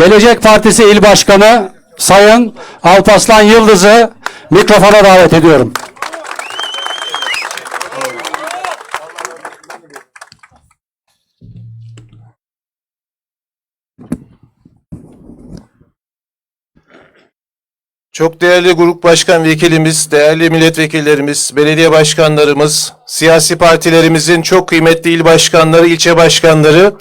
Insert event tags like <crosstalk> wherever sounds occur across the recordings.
Gelecek Partisi İl Başkanı Sayın Alpaslan Yıldız'ı mikrofona davet ediyorum. Çok değerli grup başkan vekilimiz, değerli milletvekillerimiz, belediye başkanlarımız, siyasi partilerimizin çok kıymetli il başkanları, ilçe başkanları,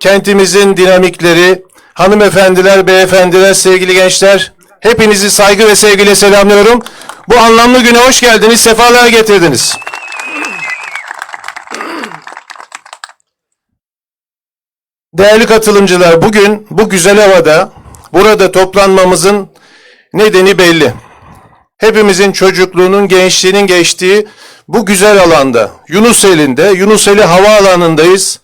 kentimizin dinamikleri, hanımefendiler, beyefendiler, sevgili gençler, hepinizi saygı ve sevgiyle selamlıyorum. Bu anlamlı güne hoş geldiniz, sefalar getirdiniz. Değerli katılımcılar, bugün bu güzel havada burada toplanmamızın nedeni belli. Hepimizin çocukluğunun, gençliğinin geçtiği bu güzel alanda, Yunuseli'nde, Yunuseli Havaalanı'ndayız.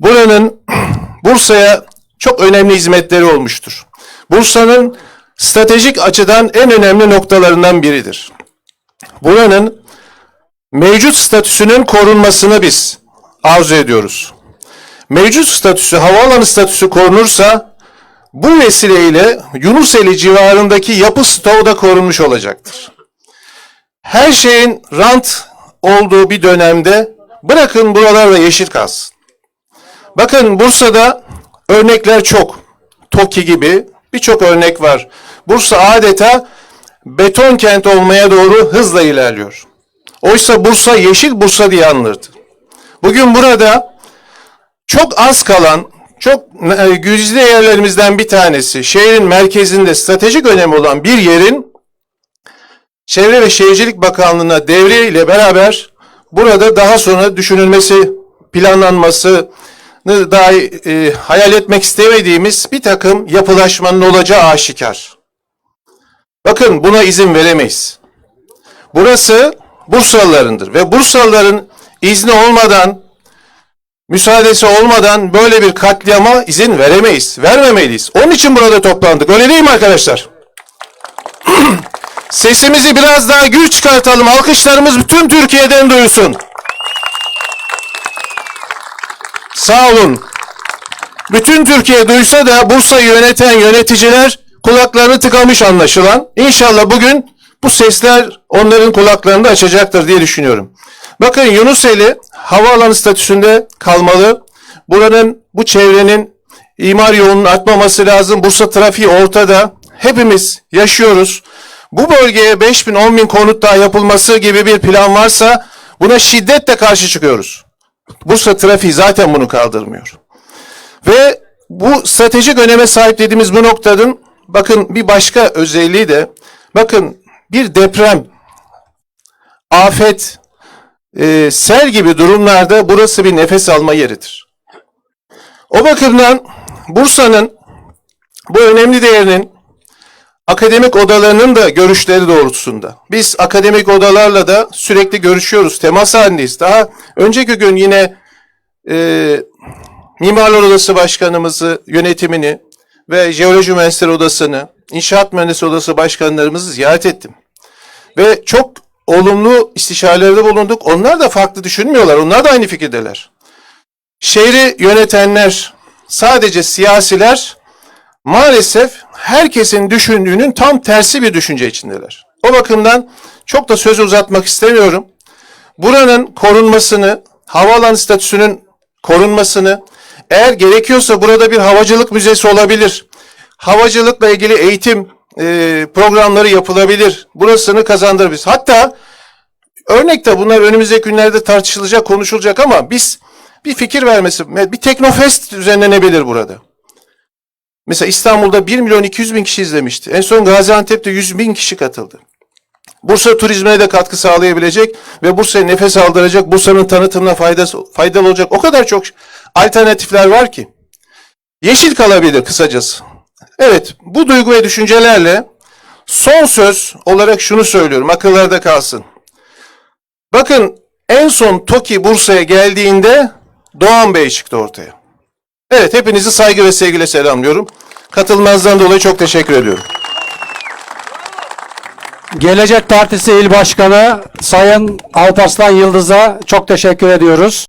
Buranın <clears throat> Bursa'ya çok önemli hizmetleri olmuştur. Bursa'nın stratejik açıdan en önemli noktalarından biridir. Buranın mevcut statüsünün korunmasını biz arzu ediyoruz. Mevcut statüsü, havaalanı statüsü korunursa bu vesileyle Yunuseli civarındaki yapı stoğu da korunmuş olacaktır. Her şeyin rant olduğu bir dönemde bırakın buralarda yeşil kalsın. Bakın Bursa'da örnekler çok. TOKİ gibi birçok örnek var. Bursa adeta beton kent olmaya doğru hızla ilerliyor. Oysa Bursa yeşil Bursa diye anılırdı. Bugün burada çok az kalan, çok e, güzide yerlerimizden bir tanesi, şehrin merkezinde stratejik önemi olan bir yerin Çevre ve Şehircilik Bakanlığı'na devre ile beraber burada daha sonra düşünülmesi, planlanması, dahi e, hayal etmek istemediğimiz bir takım yapılaşmanın olacağı aşikar. Bakın buna izin veremeyiz. Burası Bursalılarındır ve Bursalıların izni olmadan müsaadesi olmadan böyle bir katliama izin veremeyiz. Vermemeliyiz. Onun için burada toplandık. Öyle değil mi arkadaşlar? <clears throat> Sesimizi biraz daha güç çıkartalım. Alkışlarımız bütün Türkiye'den duyulsun. Sağ olun. Bütün Türkiye duysa da Bursa'yı yöneten yöneticiler kulaklarını tıkamış anlaşılan. İnşallah bugün bu sesler onların kulaklarını da açacaktır diye düşünüyorum. Bakın Yunuseli havaalanı statüsünde kalmalı. Buranın, bu çevrenin imar yoğunluğunun artmaması lazım. Bursa trafiği ortada. Hepimiz yaşıyoruz. Bu bölgeye 5 bin, 10 bin konut daha yapılması gibi bir plan varsa buna şiddetle karşı çıkıyoruz. Bursa trafiği zaten bunu kaldırmıyor. Ve bu stratejik öneme sahip dediğimiz bu noktanın bakın bir başka özelliği de bakın bir deprem, afet, e, sel gibi durumlarda burası bir nefes alma yeridir. O bakımdan Bursa'nın bu önemli değerinin akademik odalarının da görüşleri doğrultusunda. Biz akademik odalarla da sürekli görüşüyoruz, temas halindeyiz. Daha önceki gün yine e, Mimarlar Odası Başkanımızı, yönetimini ve Jeoloji Mühendisleri Odası'nı, İnşaat Mühendisi Odası Başkanlarımızı ziyaret ettim. Ve çok olumlu istişarelerde bulunduk. Onlar da farklı düşünmüyorlar. Onlar da aynı fikirdeler. Şehri yönetenler, sadece siyasiler maalesef herkesin düşündüğünün tam tersi bir düşünce içindeler. O bakımdan çok da söz uzatmak istemiyorum. Buranın korunmasını, havaalanı statüsünün korunmasını, eğer gerekiyorsa burada bir havacılık müzesi olabilir. Havacılıkla ilgili eğitim e, programları yapılabilir. Burasını kazandırabiliriz. Hatta örnekte bunlar önümüzdeki günlerde tartışılacak, konuşulacak ama biz bir fikir vermesi, bir teknofest düzenlenebilir burada. Mesela İstanbul'da 1 milyon 200 bin kişi izlemişti. En son Gaziantep'te 100 bin kişi katıldı. Bursa turizmine de katkı sağlayabilecek ve Bursa'ya nefes aldıracak, Bursa'nın tanıtımına faydası, faydalı olacak o kadar çok alternatifler var ki. Yeşil kalabilir kısacası. Evet, bu duygu ve düşüncelerle son söz olarak şunu söylüyorum, akıllarda kalsın. Bakın en son TOKİ Bursa'ya geldiğinde Doğan Bey çıktı ortaya. Evet, hepinizi saygı ve sevgiyle selamlıyorum. Katılmanızdan dolayı çok teşekkür ediyorum. Gelecek Partisi İl Başkanı Sayın Alpaslan Yıldız'a çok teşekkür ediyoruz.